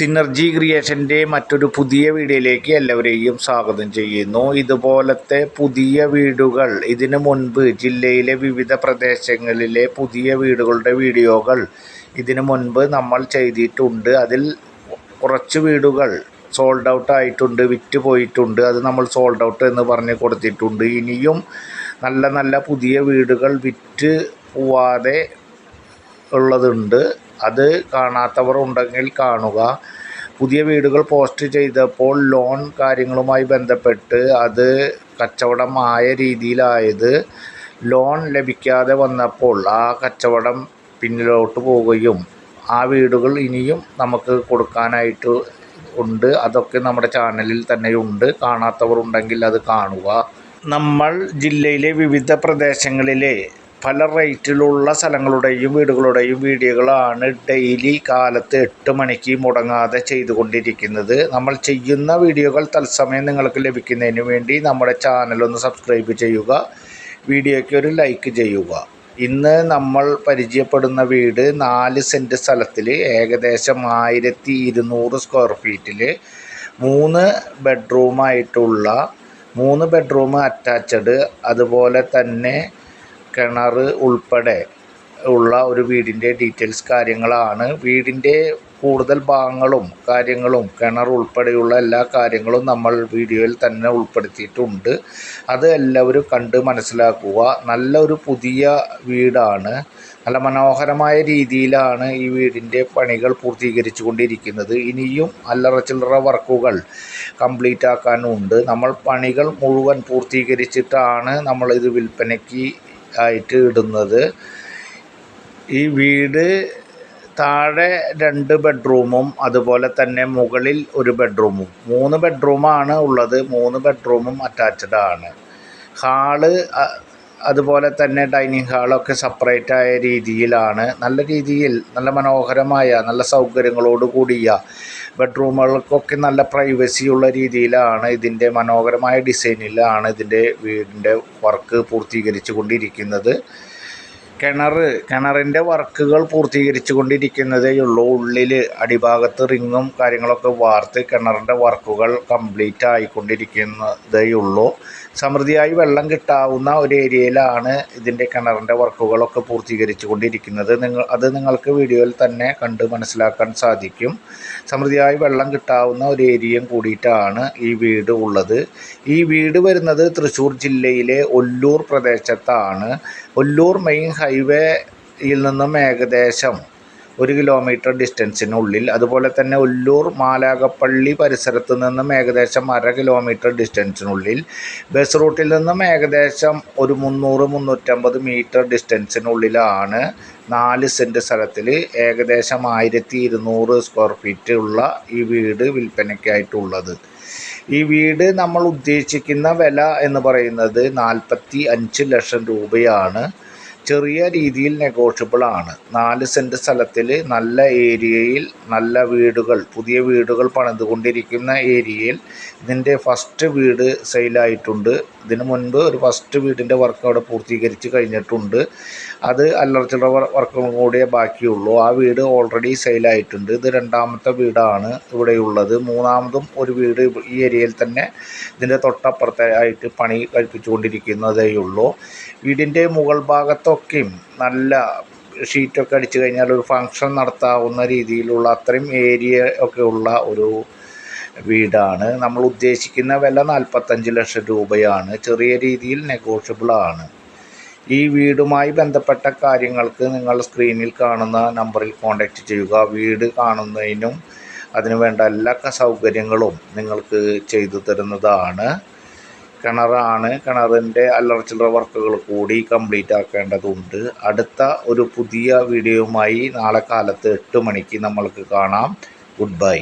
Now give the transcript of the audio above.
Synergy ക്രിയേഷന്റെ മറ്റൊരു പുതിയ വീഡിയോയിലേക്ക് എല്ലാവരെയും സ്വാഗതം ചെയ്യുന്നു. ഇതുപോലത്തെ പുതിയ വീടുകൾ ഇതിനു മുൻപ് ജില്ലയിലെ വിവിധ പ്രദേശങ്ങളിലെ പുതിയ വീടുകളുടെ വീഡിയോകൾ ഇതിനു മുൻപ് നമ്മൾ ചെയ്തിട്ടുണ്ട്. അതിൽ കുറച്ച് വീടുകൾ സോൾഡ് ഔട്ട് ആയിട്ടുണ്ട് വിറ്റ് പോയിട്ടുണ്ട്. അത് നമ്മൾ സോൾഡ് ഔട്ട് എന്ന് പറഞ്ഞ് കൊടുത്തിട്ടുണ്ട്. ഇനിയും നല്ല നല്ല പുതിയ വീടുകൾ വിറ്റ് പോവാതെ ഉള്ളതുണ്ട്. അത് കാണാത്തവർ ഉണ്ടെങ്കിൽ കാണുക. പുതിയ വീടുകൾ പോസ്റ്റ് ചെയ്തപ്പോൾ ലോൺ കാര്യങ്ങളുമായി ബന്ധപ്പെട്ട് അത് കച്ചവടമായ രീതിയിലായത്. ലോൺ ലഭിക്കാതെ വന്നപ്പോൾ ആ കച്ചവടം പിന്നിലോട്ട് പോവുകയും ആ വീടുകൾ ഇനിയും നമുക്ക് കൊടുക്കാനായിട്ട് ഉണ്ട്. അതൊക്കെ നമ്മുടെ ചാനലിൽ തന്നെയുണ്ട്. കാണാത്തവർ ഉണ്ടെങ്കിൽ അത് കാണുക. നമ്മൾ ജില്ലയിലെ വിവിധ പ്രദേശങ്ങളിലെ പല റേറ്റിലുള്ള സ്ഥലങ്ങളുടെയും വീടുകളുടെയും വീഡിയോകളാണ് ഡെയിലി കാലത്ത് എട്ട് മണിക്ക് മുടങ്ങാതെ ചെയ്തുകൊണ്ടിരിക്കുന്നത്. നമ്മൾ ചെയ്യുന്ന വീഡിയോകൾ തത്സമയം നിങ്ങൾക്ക് ലഭിക്കുന്നതിന് വേണ്ടി നമ്മുടെ ചാനലൊന്ന് സബ്സ്ക്രൈബ് ചെയ്യുക വീഡിയോയ്ക്ക് ഒരു ലൈക്ക് ചെയ്യുക. ഇന്ന് നമ്മൾ പരിചയപ്പെടുന്ന വീട് നാല് സെന്റ് സ്ഥലത്തിൽ ഏകദേശം ആയിരത്തി ഇരുന്നൂറ് സ്ക്വയർ ഫീറ്റിൽ മൂന്ന് ബെഡ്റൂമായിട്ടുള്ള മൂന്ന് ബെഡ്റൂം അറ്റാച്ചഡ് അതുപോലെ തന്നെ കിണർ ഉൾപ്പെടെ ഉള്ള ഒരു വീടിന്റെ ഡീറ്റെയിൽസ് കാര്യങ്ങളാണ്. വീടിന്റെ കൂടുതൽ ഭാഗങ്ങളും കാര്യങ്ങളും കിണർ ഉൾപ്പെടെയുള്ള എല്ലാ കാര്യങ്ങളും നമ്മൾ വീഡിയോയിൽ തന്നെ ഉൾപ്പെടുത്തിയിട്ടുണ്ട്. അത് എല്ലാവരും കണ്ട് മനസ്സിലാക്കുക. നല്ലൊരു പുതിയ വീടാണ്. നല്ല മനോഹരമായ രീതിയിലാണ് ഈ വീടിന്റെ പണികൾ പൂർത്തീകരിച്ചു കൊണ്ടിരിക്കുന്നത്. ഇനിയും അല്ലറ ചില്ലറ വർക്കുകൾ കംപ്ലീറ്റ് ആക്കാനുണ്ട്. നമ്മൾ പണികൾ മുഴുവൻ പൂർത്തീകരിച്ചിട്ടാണ് നമ്മളിത് വിൽപ്പനയ്ക്ക് ആയിട്ട് ഇടുന്നത്. ഈ വീട് താഴെ രണ്ട് ബെഡ്റൂമും അതുപോലെ തന്നെ മുകളിൽ ഒരു ബെഡ്റൂമും. മൂന്ന് ബെഡ്റൂമാണ് ഉള്ളത്. മൂന്ന് ബെഡ്റൂമും അറ്റാച്ച്ഡ് ആണ്. ഹാൾ അതുപോലെ തന്നെ ഡൈനിങ് ഹാളൊക്കെ സെപ്പറേറ്റ് ആയ രീതിയിലാണ്. നല്ല രീതിയിൽ നല്ല മനോഹരമായ നല്ല സൗകര്യങ്ങളോട് കൂടിയ ബെഡ്റൂമുകൾക്കൊക്കെ നല്ല പ്രൈവസി ഉള്ള രീതിയിലാണ് ഇതിന്റെ മനോഹരമായ ഡിസൈനിലാണ് ഇതിന്റെ വീടിന്റെ വർക്ക് പൂർത്തീകരിച്ചു കൊണ്ടിരിക്കുന്നത് കിണർ കിണറിന്റെ വർക്കുകൾ പൂർത്തീകരിച്ചു കൊണ്ടിരിക്കുന്നതേ ഉള്ളൂ ഉള്ളിൽ അടിഭാഗത്ത് റിങ്ങും കാര്യങ്ങളൊക്കെ വാർത്ത് കിണറിന്റെ വർക്കുകൾ കംപ്ലീറ്റ് ആയിക്കൊണ്ടിരിക്കുന്നതേ ഉള്ളൂ സമൃദ്ധിയായി വെള്ളം കിട്ടാവുന്ന ഒരു ഏരിയയിലാണ് ഇതിന്റെ കിണറിന്റെ വർക്കുകളൊക്കെ പൂർത്തീകരിച്ചു കൊണ്ടിരിക്കുന്നത് നിങ്ങൾ അത് നിങ്ങൾക്ക് വീഡിയോയിൽ തന്നെ കണ്ട് മനസ്സിലാക്കാൻ സാധിക്കും. സമൃദ്ധിയായി വെള്ളം കിട്ടാവുന്ന ഒരു ഏരിയയും കൂടിയിട്ടാണ് ഈ വീട് ഉള്ളത്. ഈ വീട് വരുന്നത് തൃശ്ശൂർ ജില്ലയിലെ ഒല്ലൂർ പ്രദേശത്താണ്. ഒല്ലൂർ മെയിൻ ഹൈവേയിൽ നിന്നും ഏകദേശം ഒരു കിലോമീറ്റർ ഡിസ്റ്റൻസിനുള്ളിൽ അതുപോലെ തന്നെ ഒല്ലൂർ മാലാകപ്പള്ളി പരിസരത്ത് നിന്നും ഏകദേശം അര കിലോമീറ്റർ ഡിസ്റ്റൻസിനുള്ളിൽ ബസ് റൂട്ടിൽ നിന്നും ഏകദേശം ഒരു മുന്നൂറ് മുന്നൂറ്റമ്പത് മീറ്റർ ഡിസ്റ്റൻസിനുള്ളിലാണ് നാല് സെന്റ് സ്ഥലത്തിൽ ഏകദേശം ആയിരത്തി ഇരുന്നൂറ് സ്ക്വയർ ഫീറ്റ് ഉള്ള ഈ വീട് വിൽപ്പനയ്ക്കായിട്ടുള്ളത്. ഈ വീട് നമ്മൾ ഉദ്ദേശിക്കുന്ന വില എന്ന് പറയുന്നത് നാൽപ്പത്തി അഞ്ച് ലക്ഷം രൂപയാണ്. ചെറിയ രീതിയിൽ നെഗോഷ്യബിൾ ആണ്. നാല് സെന്റ് സ്ഥലത്തിൽ നല്ല ഏരിയയിൽ നല്ല വീടുകൾ പുതിയ വീടുകൾ പണിതുകൊണ്ടിരിക്കുന്ന ഏരിയയിൽ ഇതിന്റെ ഫസ്റ്റ് വീട് സെയിലായിട്ടുണ്ട് ഇതിനു മുൻപ് ഒരു ഫസ്റ്റ് വീടിന്റെ വർക്ക് അവിടെ പൂർത്തീകരിച്ച് കഴിഞ്ഞിട്ടുണ്ട്. അത് അല്ലറ വർക്കും കൂടിയേ ബാക്കിയുള്ളൂ. ആ വീട് ഓൾറെഡി സെയിലായിട്ടുണ്ട് ഇത് രണ്ടാമത്തെ വീടാണ് ഇവിടെയുള്ളത്. മൂന്നാമതും ഒരു വീട് ഈ ഏരിയയിൽ തന്നെ ഇതിന്റെ തൊട്ടപ്പുറത്തെ ആയിട്ട് പണി കഴിപ്പിച്ചുകൊണ്ടിരിക്കുന്നതേയുള്ളൂ. വീടിന്റെ മുകൾ ഭാഗത്തൊക്കെയും നല്ല ഷീറ്റൊക്കെ അടിച്ചു കഴിഞ്ഞാൽ ഒരു ഫങ്ഷൻ നടത്താവുന്ന രീതിയിലുള്ള അത്രയും ഏരിയ ഒക്കെ ഉള്ള ഒരു വീടാണ്. നമ്മൾ ഉദ്ദേശിക്കുന്ന വില നാൽപ്പത്തഞ്ച് ലക്ഷം രൂപയാണ്. ചെറിയ രീതിയിൽ നെഗോഷ്യബിൾ ആണ്. ഈ വീടുമായി ബന്ധപ്പെട്ട കാര്യങ്ങൾക്ക് നിങ്ങൾ സ്ക്രീനിൽ കാണുന്ന നമ്പറിൽ കോൺടാക്റ്റ് ചെയ്യുക. വീട് കാണുന്നതിനും അതിനു വേണ്ട എല്ലാ സൗകര്യങ്ങളും നിങ്ങൾക്ക് ചെയ്തു തരുന്നതാണ്. കിണറാണ് കിണറിന്റെ അല്ലറ ചില്ലറ വർക്കുകൾ കൂടി കംപ്ലീറ്റ് ആക്കേണ്ടതുണ്ട്. അടുത്ത ഒരു പുതിയ വീഡിയോയുമായി നാളെ കാലത്ത് എട്ട് മണിക്ക് നമ്മൾക്ക് കാണാം. Good bye